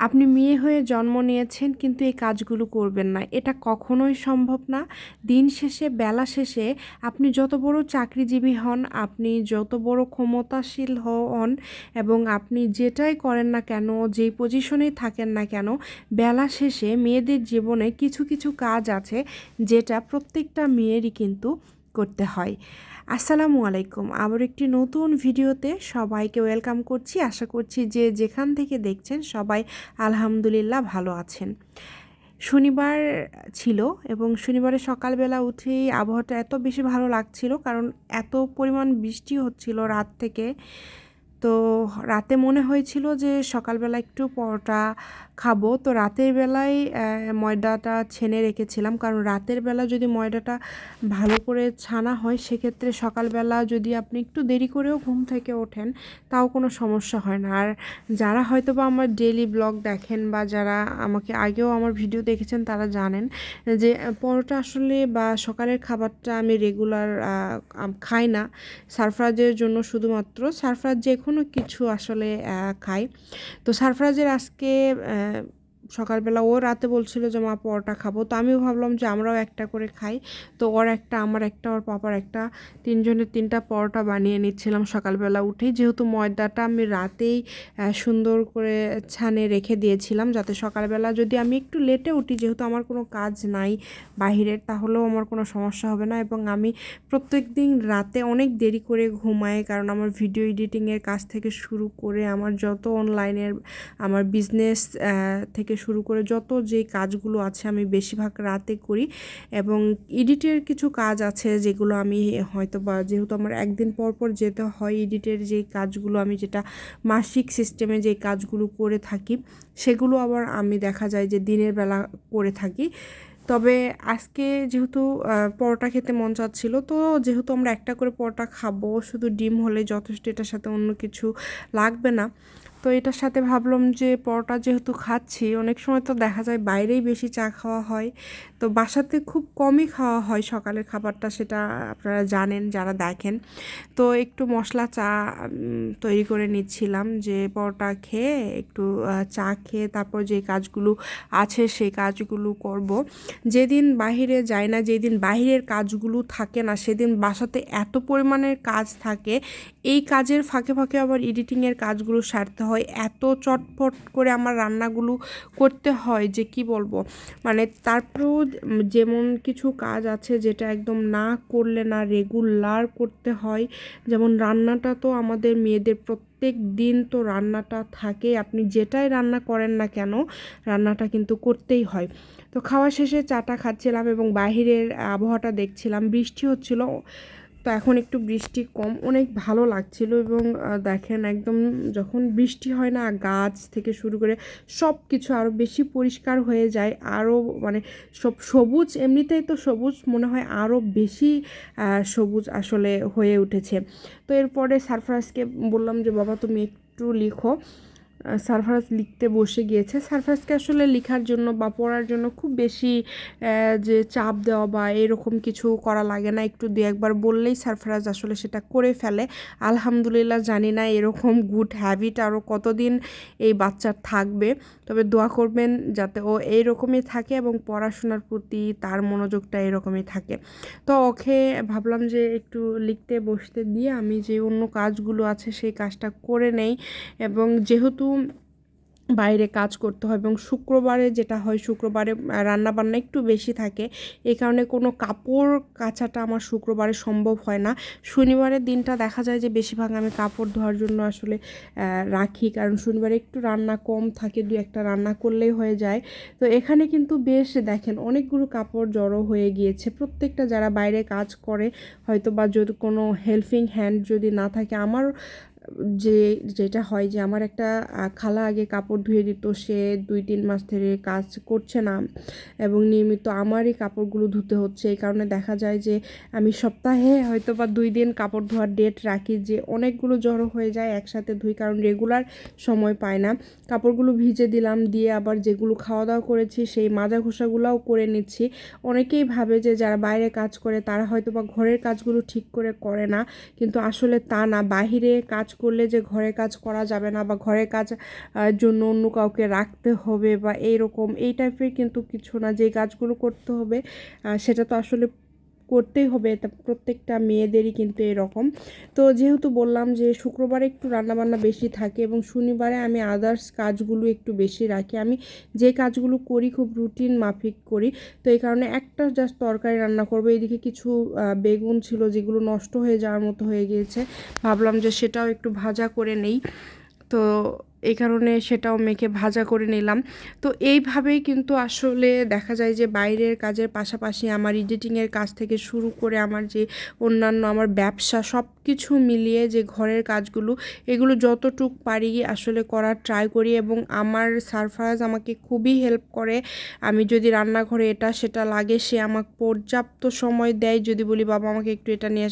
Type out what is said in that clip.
আপনি মেয়ে হয়ে জন্ম নিয়েছেন, কিন্তু এই কাজগুলো করবেন না। এটা কখনোই সম্ভব না। দিন শেষে, বেলা শেষে আপনি যত বড় চাকরিজীবী হন, আপনি যত বড় ক্ষমতাশীল হন এবং আপনি যেটাই করেন না কেন, যেই পজিশনেই থাকেন না কেন, বেলা শেষে মেয়েদের জীবনে কিছু কিছু কাজ আছে যেটা প্রত্যেকটা মেয়েরই কিন্তু করতে হয়। আসসালামু আলাইকুম। আবার একটি নতুন ভিডিওতে সবাইকে ওয়েলকাম করছি। আশা করছি যে যেখান থেকে দেখছেন সবাই আলহামদুলিল্লাহ ভালো আছেন। শনিবার ছিল এবং শনিবারে সকালবেলা উঠেই আবহাওয়াটা এত বেশি ভালো লাগছিল, কারণ এত পরিমাণ বৃষ্টি হচ্ছিল রাত থেকে। তো রাতে মনে হয়েছিল যে সকালবেলা একটু পরোটা খাব। তো রাতের বেলায় ময়দাটা ছেনে রেখেছিলাম। কারণ রাতের বেলা যদি ময়দাটা ভালো করে ছানা হয়, সেক্ষেত্রে সকালবেলা যদি আপনি একটু দেরি করেও ঘুম থেকে ওঠেন, তাও কোনো সমস্যা হয় না। আর যারা হয়তো বা আমার ডেলি ব্লগ দেখেন বা যারা আমাকে আগেও আমার ভিডিও দেখেছেন, তারা জানেন যে, পরোটা আসলে বা সকালের খাবারটা আমি রেগুলার খাই না। সারফরাজের জন্য শুধুমাত্র সারফরাজ যে কোনো কিছু আসলে খাই। তো সারফরাজের আজকে সকালবেলা ও রাতে বলছিল যে, মা, পরোটা খাব। তো আমিও ভাবলাম যে, আমরাও একটা করে খাই। তো ওর একটা, আমার একটা, ওর পাপার একটা, তিনজনের তিনটা পরোটা বানিয়ে নিচ্ছিলাম সকালবেলা উঠেই। যেহেতু ময়দাটা আমি রাতেই সুন্দর করে ছানে রেখে দিয়েছিলাম যাতে সকালবেলা যদি আমি একটু লেটে উঠি, যেহেতু আমার কোনো কাজ নাই বাহিরের, তাহলেও আমার কোনো সমস্যা হবে না। এবং আমি প্রত্যেক দিন রাতে অনেক দেরি করে ঘুমাই, কারণ আমার ভিডিও এডিটিংয়ের কাজ থেকে শুরু করে আমার যত অনলাইনের আমার বিজনেস থেকে শুরু করে যত যে কাজগুলো আছে আমি বেশিরভাগ রাতে করি এবং এডিটের কিছু কাজ আছে যেগুলো আমি হয়তো বা যেহেতু আমার একদিন পর পর যেতে হয় এডিটের যে কাজগুলো আমি যেটা মাসিক সিস্টেমে যে কাজগুলো করে থাকি সেগুলো আবার আমি দেখা যায় যে দিনের বেলা করে থাকি। তবে আজকে যেহেতু পরোটা খেতে মন চাচ্ছিল, তো যেহেতু আমরা একটা করে পরোটা খাব, শুধু ডিম হলে যথেষ্ট এটার সাথে অন্য কিছু লাগবে না। তো এটার সাথে ভাবলাম যে পরোটা যেহেতু খাচ্ছি, অনেক সময় তো দেখা যায় বাইরেই বেশি চা খাওয়া হয়। তো বাসাতে খুব কমই খাওয়া হয় সকালের খাবারটা, সেটা আপনারা জানেন যারা দেখেন। তো একটু মশলা চা তৈরি করে নিচ্ছিলাম যে পরোটা খেয়ে একটু চা খেয়ে তারপর যে কাজগুলো আছে সেই কাজগুলো করব। যেদিন বাহিরে যায় না, যেদিন বাহিরের কাজগুলো থাকে না, সেদিন বাসাতে এত পরিমাণের কাজ থাকে এই কাজের ফাঁকে ফাঁকে আবার এডিটিংয়ের কাজগুলো সারতে হয়। এত চটপট করে আমার রান্নাগুলো করতে হয় যে কি বলব? মানে তারপরেও যেমন কিছু কাজ আছে যেটা একদম না করলে না রেগুলার করতে হয়। যেমন রান্নাটা তো আমাদের মেয়েদের প্রত্যেক দিন তো রান্নাটা থাকে। আপনি যেটাই রান্না করেন না কেন, রান্নাটা কিন্তু করতেই হয়। তো খাওয়া শেষে চাটা খাচ্ছিলাম এবং বাহিরের আবহাওয়াটা দেখছিলাম। বৃষ্টি হচ্ছিল। তো এখন একটু বৃষ্টি কম। অনেক ভালো লাগছিল এবং দেখেন একদম যখন বৃষ্টি হয় না, গাছ থেকে শুরু করে সব কিছু আরও বেশি পরিষ্কার হয়ে যায়। আরও মানে সব সবুজ, এমনিতেই তো সবুজ মনে হয় আরও বেশি সবুজ আসলে হয়ে উঠেছে। তো এরপরে সারফরাজকে বললাম যে, বাবা তুমি একটু লিখো। সারফারাজ লিখতে বসে গিয়েছে। সারফারাজকে আসলে লেখার জন্য বা পড়ার জন্য খুব বেশি যে চাপ দেওয়া বা এরকম কিছু করা লাগে না। একটু দু একবার বললেই সারফারাজ আসলে সেটা করে ফেলে। আলহামদুলিল্লাহ জানি না এরকম গুড হ্যাবিট আরও কতদিন এই বাচ্চার থাকবে। তবে দোয়া করবেন যাতে ও এইরকমই থাকে এবং পড়াশোনার প্রতি তার মনোযোগটা এরকমই থাকে। তো ওকে ভাবলাম যে একটু লিখতে বসতে দিয়ে আমি যে অন্য কাজগুলো আছে সেই কাজটা করে নেই। এবং যেহেতু বাইরে কাজ করতে হয় এবং শুক্রবারে যেটা হয় শুক্রবারে রান্না বান্না একটু বেশি থাকে। এই কারণে কোনো কাপড় কাচাটা আমার শুক্রবারে সম্ভব হয় না। শনিবারের দিনটা দেখা যায় যে বেশিরভাগ আমি কাপড় ধোয়ার জন্য আসলে রাখি। কারণ শনিবারে একটু রান্না কম থাকে, দু একটা রান্না করলেই হয়ে যায়। তো এখানে কিন্তু বেশ দেখেন অনেকগুলো কাপড় জড়ো হয়ে গিয়েছে। প্রত্যেকটা যারা বাইরে কাজ করে হয়তো বা যদি কোনো হেল্পিং হ্যান্ড যদি না থাকে আমার যে, যেটা হয় যে, আমার একটা খালা আগে কাপড় ধুয়ে দিত, সে দুই, তিন মাস ধরে কাজ করছে না এবং নিয়মিত আমারই কাপড়গুলো ধুতে হচ্ছে। এই কারণে দেখা যায় যে, আমি সপ্তাহে হয়তো বা দুই দিন কাপড় ধোয়ার ডেট রাখি যে, অনেকগুলো জড়ো হয়ে যায় একসাথে ধুই, কারণ রেগুলার সময় পায় না। কাপড়গুলো ভিজে দিলাম, দিয়ে আবার যেগুলো খাওয়া দাওয়া করেছি, সেই মাজা ঘষাগুলোও করে নিচ্ছি। অনেকেই ভাবে যে, যারা বাইরে কাজ করে, তারা হয়তো বা ঘরের কাজগুলো ঠিক করে করে না, কিন্তু আসলে তা না। বাহিরে কাজ করলে যে ঘরের কাজ করা যাবে না বা ঘরের কাজ জন্য অন্য কাউকে রাখতে হবে বা এইরকম, এই টাইপের কিন্তু কিছু না। যে কাজগুলো করতে হবে সেটা তো আসলে করতেই হবে প্রত্যেকটা মেয়েদেরই কিন্তু এরকম। তো যেহেতু বললাম যে শুক্রবারে একটু রান্নাবান্না বেশি থাকে এবং শনিবারে আমি আদার্স কাজগুলো একটু বেশি রাখি, আমি যে কাজগুলো করি খুব রুটিন মাফিক করি। তো এই কারণে একটা জাস্ট তরকারি রান্না করব এইদিকে কিছু বেগুন ছিল যেগুলো নষ্ট হয়ে যাওয়ার মতো হয়ে গিয়েছে, ভাবলাম যে সেটাও একটু ভাজা করে নেই। তো এই কারণে সেটাও মেখে ভাজা করে নিলাম। তো এইভাবেই কিন্তু আসলে দেখা যায় যে বাইরের কাজের পাশাপাশি আমার এডিটিংয়ের কাজ থেকে শুরু করে আমার যে অন্যান্য আমার ব্যবসা সব কিছু মিলিয়ে যে ঘরের কাজগুলো, এগুলো যতটুক পারি আসলে করার ট্রাই করি এবং আমার সারফারাজ আমাকে খুবই হেল্প করে। আমি যদি রান্নাঘরে এটা সেটা লাগে, সে আমাকে পর্যাপ্ত সময় দেয়। যদি বলি, বাবা, আমাকে একটু এটা নিয়ে